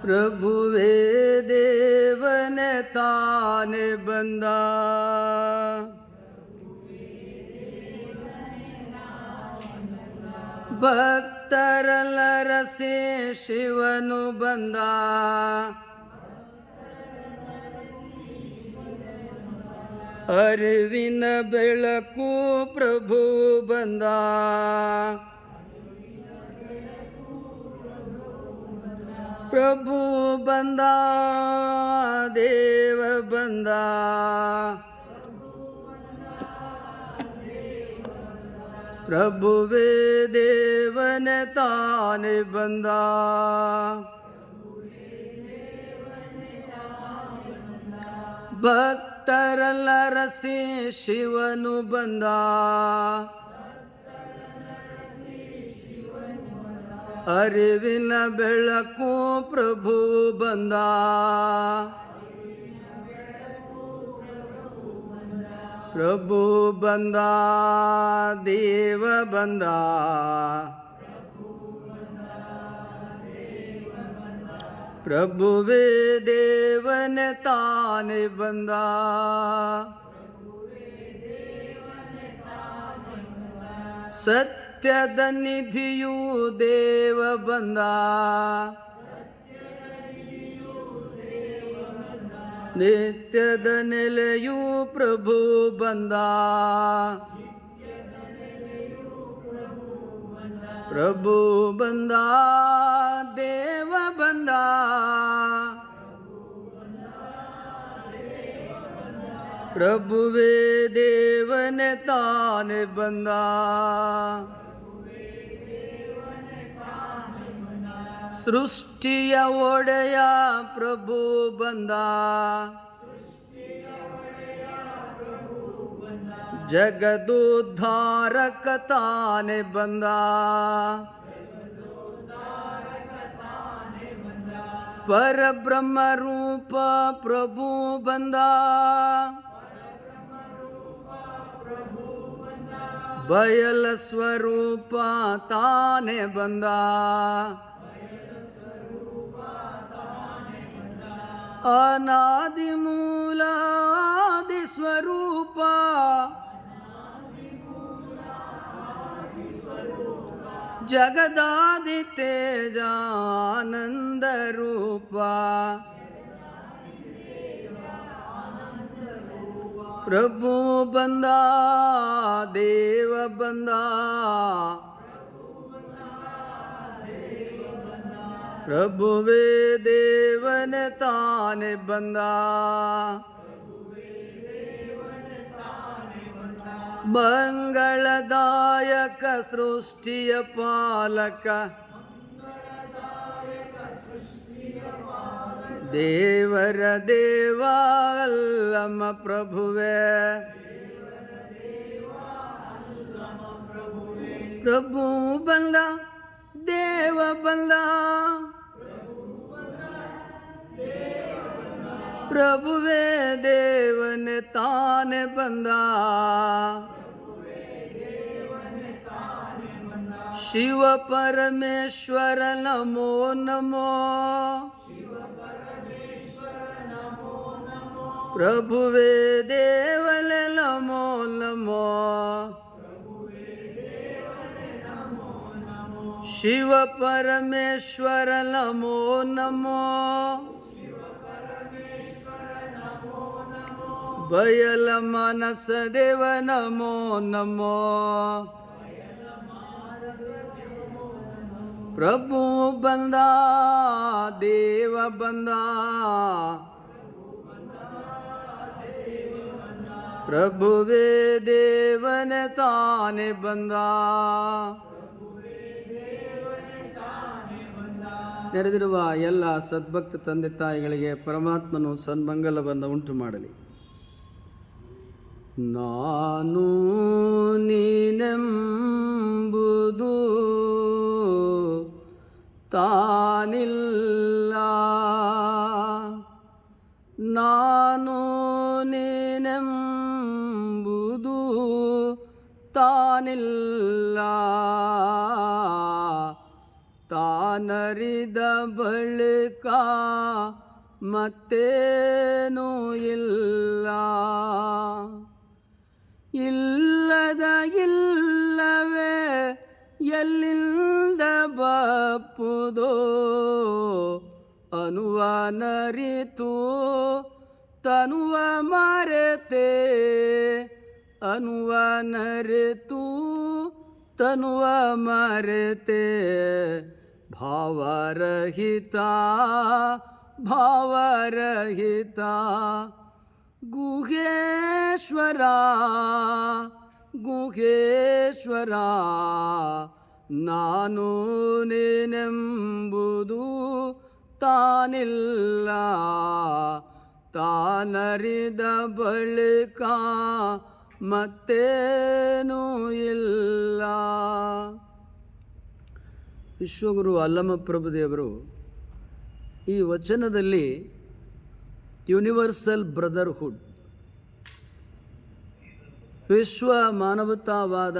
ಪ್ರಭುವೇ ದೇವನ ತಾನೆ ಬಂದ. ಭಕ್ತರಲ್ಲರಸೆ ಶಿವನು ಬಂದ. ಅರಿವಿನ ಬೆಳಕು ಪ್ರಭು ಬಂದ. ಪ್ರಭು ಬಂದ ದೇವ ಬಂದ. ಪ್ರಭುವೇ ದೇವನ ತಾನೆ ಬಂದ. ಭಕ್ತರಲ್ಲರಸಿ ಶಿವನು ಬಂದ. ಅರಿವಿನ ಬೆಳಕು ಪ್ರಭು ಬಂದ. ಪ್ರಭು ಬಂದ ದೇವ ಬಂದ. ಪ್ರಭುವೇ ದೇವನ ತಾನೆ ಬಂದ. ಸತ್ಯದ ನಿಧಿಯು ದೇವ ಬಂದ. ನಿತ್ಯದ ನೆಲೆಯು ಪ್ರಭು ಬಂದ. ಪ್ರಭು ಬಂದ ದೇವ ಬಂದ ಪ್ರಭುವೇ ದೇವನ ತಾನೆ ಬಂದ ಸೃಷ್ಟಿಯ ಒಡೆಯ ಪ್ರಭು ಬಂದ ಜಗದುದ್ಧಾರಕ ತಾನೆ ಬಂದ. ಪರಬ್ರಹ್ಮ ರೂಪ ಪ್ರಭು ಬಂದ. ಬಯಲ ಸ್ವರೂಪ ತಾನೆ ಬಂದ. ಅನಾದಿ ಮೂಲಾದಿ ಸ್ವರೂಪ ಜಗದಾದಿ ತೇಜಾನಂದ ರೂಪ ಪ್ರಭು ಬಂದ ದೇವ ಬಂದ ಪ್ರಭುವೇ ದೇವನ ಮಂಗಳದಾಯಕ ಸೃಷ್ಟಿಯ ಪಾಲಕ. ದೇವರ ದೇವ ಅಲ್ಲಮ ಪ್ರಭುವೇ. ಪ್ರಭು ಬಂದ, ದೇವ ಬಂದ. ಪ್ರಭುವೇ ದೇವನ ತಾನೆ ಬಂದ. శివ పరమేశ్వర నమో నమో. ప్రభువే దేవల నమో నమో. శివ పరమేశ్వర నమో నమో. బయల మనస దేవ నమో నమో. ಪ್ರಭು ಬಂದ, ದೇವ ಬಂದ. ಪ್ರಭುವೇ ದೇವನ ತಾನೆ ಬಂದ. ನೆರೆದಿರುವ ಎಲ್ಲ ಸದ್ಭಕ್ತ ತಂದೆ ತಾಯಿಗಳಿಗೆ ಪರಮಾತ್ಮನು ಸನ್ಮಂಗಲವನ್ನು ಉಂಟು ಮಾಡಲಿ. ನಾನು ನೀನೆಂಬುದು ತಾನಿಲ್ಲ ನಾನು ನೀನೆಂಬುದು ತಾನಿಲ್ಲ ತಾನ ನರಿದ ಬಳಿಕ ಮತ್ತೇನೂ ಇಲ್ಲ ಇಲ್ಲದ ಇಲ್ಲವೇ ಎಲ್ಲಿಂದ ಬಪ್ಪುದೋ ಅನುವ ನರಿತು ತನುವ ಮರೆತೆ. ಅನುವ ನರಿತು ತನುವ ಮರೆತೆ. ಭಾವರಹಿತ ಭಾವರಹಿತ. ಗುಹೇಶ್ವರ ಗುಹೇಶ್ವರ. ನಾನು ನೀನೆಂಬುದು ತಾನಿಲ್ಲ. ತಾನರಿದ ಬಳಿಕ ಮತ್ತೇನೂ ಇಲ್ಲ. ವಿಶ್ವಗುರು ಅಲ್ಲಮ ಪ್ರಭುದೇವರು ಈ ವಚನದಲ್ಲಿ ಯೂನಿವರ್ಸಲ್ ಬ್ರದರ್ಹುಡ್, ವಿಶ್ವ ಮಾನವತಾವಾದ